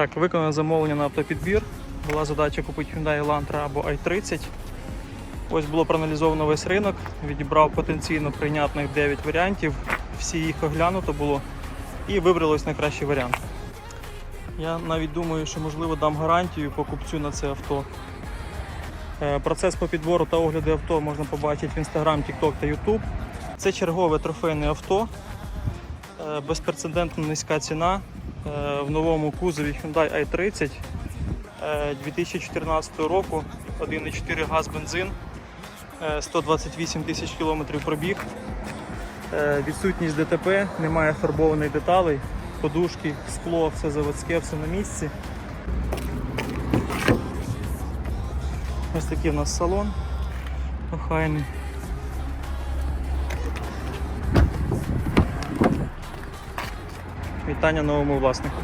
Так, виконано замовлення на автопідбір. Була задача купити Hyundai Elantra або i30. Ось було проаналізовано весь ринок, відібрав потенційно прийнятних 9 варіантів. Всі їх оглянуто було і вибралось найкращий варіант. Я навіть думаю, що можливо дам гарантію покупцю на це авто. Е, Процес по підбору та огляду авто можна побачити в Instagram, TikTok та YouTube. Це чергове трофейне авто. Е, Безпрецедентно низька ціна. Е, В новому кузові Hyundai i30 е, 2014 року 1,4 газ бензин, е, 128 тисяч кілометрів пробіг. Е, Відсутність ДТП, немає фарбованих деталей, подушки, скло, все заводське, все на місці. Ось такий у нас салон охайний. Вітання новому власнику.